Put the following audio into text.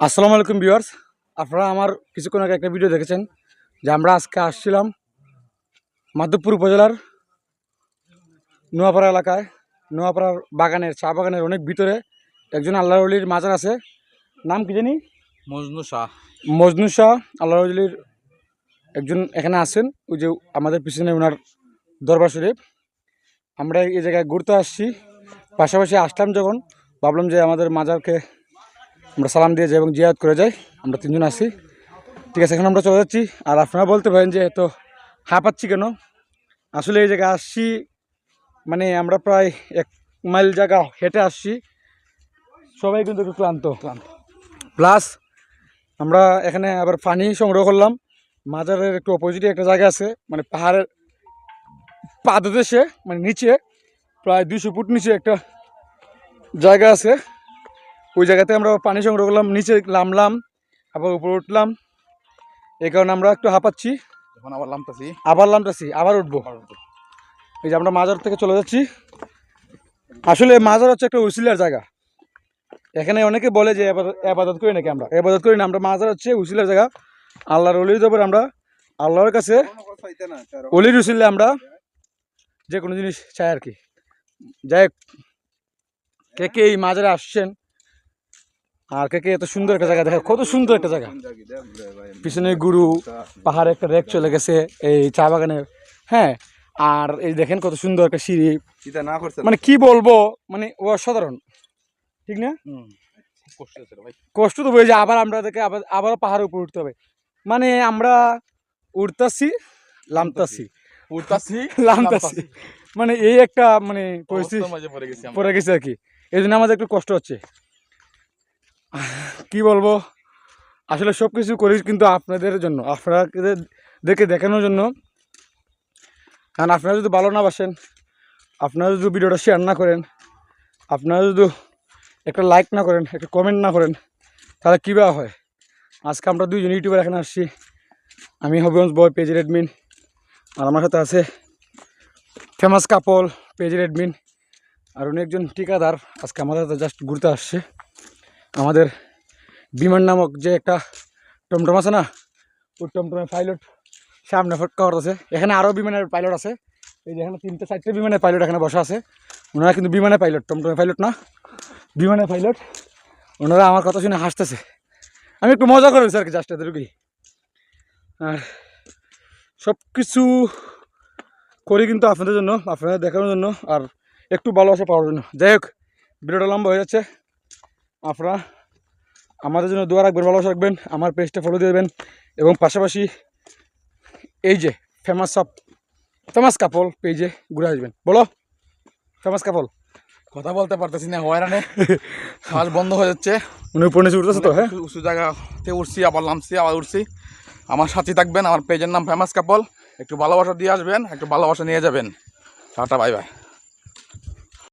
আসসালামু আলাইকুম ভিউয়ার্স। আপনারা আমার কিছুক্ষণ আগে একটা ভিডিও দেখেছেন যে আমরা আজকে আসছিলাম মাধবপুর উপজেলার নোয়াপাড়া এলাকায়। নোয়াপাড়ার বাগানের চা বাগানের অনেক ভিতরে একজন আল্লাহ মাজার আছে। নাম কি জানি? মজনু শাহ। মজনু শাহ আল্লাহ অলির একজন এখানে আছেন। ওই যে আমাদের পিছনে ওনার দরবার শরীফ। আমরা এই জায়গায় ঘুরতে আসছি। পাশাপাশি আসলাম যখন। ভাবলাম যে আমাদের মাজারকে আমরা সালাম দিয়ে যাই এবং জিয়াত করে যাই। আমরা তিনজন আসি ঠিক আছে, এখন আমরা চলে যাচ্ছি। আর আপনারা বলতে পারেন যে এত হাঁপাচ্ছি কেন? আসলে এই জায়গায় আসছি মানে আমরা প্রায় এক মাইল জায়গা হেঁটে আসছি। সবাই কিন্তু একটু ক্লান্ত ক্লান্ত। প্লাস আমরা এখানে আবার পানি সংগ্রহ করলাম। মাজারের একটু অপোজিটে একটা জায়গা আছে মানে পাহাড়ের পাদদেশে মানে নিচে, প্রায় দুইশো ফুট নিচে একটা জায়গা আছে। ওই জায়গাতে আমরা পানি সংগ্রহ করলাম নিচে নামলাম আবার উপরে উঠলাম। এই কারণে আমরা একটু হাঁপাচ্ছি। এখন আবার লামতাছি আবার নামতেছি আবার উঠবো। এই যে আমরা মাজার থেকে চলে যাচ্ছি। আসলে মাজার হচ্ছে একটা উসিলার জায়গা। এখানে অনেকে বলে যে আবাদত- করি নাকি আমরা? আবাদত করি না আমরা মাজার হচ্ছে উসিলার জায়গা। আল্লাহর অলির জবর আমরা আল্লাহর কাছে অলির উসিলে আমরা যে কোনো জিনিস চাই আর কি। যাই হোক, কে কে এই মাজারে আসছেন আর কে এত সুন্দর একটা জায়গা দেখা কত সুন্দর একটা জায়গা। পিছনে গুরু পাহাড়ে একটা রেক চলে গেছে এই চা বাগানের। হ্যাঁ আর এই দেখেন কত সুন্দর একটা সিঁড়ি। চিন্তা না করছে মানে কি বলব মানে অসাধারণ। ঠিক না? কষ্ট তো হয়ে আবার আমরা দেখে আবার আবারও পাহাড়ের উপর উঠতে হবে। মানে আমরা উঠতাছি লামতাছি। উঠতাছি লামতাছি। মানে এই একটা মানে পরিস্থিতি। পড়ে গেছে আর কি। এই জন্য আমাদের একটু কষ্ট হচ্ছে। কি বলব? আসলে সব কিছু করি কিন্তু আপনাদের জন্য, আপনাদের দেখে দেখানোর জন্য। কারণ আপনারা যদি ভালো না বাসেন, আপনারা যদি ভিডিওটা শেয়ার না করেন, আপনারা যদি একটা লাইক না করেন, একটা কমেন্ট না করেন, তাহলে কী বা হয়? আজকে আমরা দুইজন ইউটিউবার এখানে আসছি। আমি হবিগঞ্জ বয় পেজের অ্যাডমিন আর আমার সাথে আছে ফেমাস কাপল পেজের অ্যাডমিন আর অনেকজন ঠিকাদার। আজকে আমাদের জাস্ট ঘুরতে আসছে। আমাদের বিমান নামক যে একটা টমটম আছে না, ওই টমটমের পাইলট সামনে ফটকা আছে এখানে আরও বিমানের পাইলট আছে। এই যে এখানে তিনটে চারটে বিমানের পাইলট এখানে বসা আছে। ওনারা কিন্তু বিমানের পাইলট টমটমের পাইলট না, বিমানের পাইলট ওনারা আমার কথা শুনে হাসতেছে। আমি একটু মজা করেছি আর কি জাস্ট এদেরকেই আর সব কিছু করি কিন্তু আপনাদের জন্য, আপনাদের দেখানোর জন্য, আর একটু ভালোবাসা পাওয়ার জন্য। যাই হোক, ভিডিওটা লম্বা হয়ে যাচ্ছে। আপনারা আমাদের জন্য দোয়া রাখবেন ভালোবাসা রাখবেন আমার পেজটা ফলো দিয়ে দেবেন এবং পাশাপাশি এই যে ফেমাস সব ফেমাস কাপল পেজে ঘুরে আসবেন। বলো ফেমাস কাপল কথা বলতে পারতেছি না হয়রানে। শ্বাস বন্ধ হয়ে যাচ্ছে। উনি উপরে নিচে উঠতেছে তো হ্যাঁ? উঁচু- জায়গাতে উঠছি আবার নামছি আবার উঠছি। আমার সাথে থাকবেন আমার পেজের নাম ফেমাস কাপল একটু ভালোবাসা দিয়ে আসবেন একটু ভালোবাসা নিয়ে যাবেন। Tata bye bye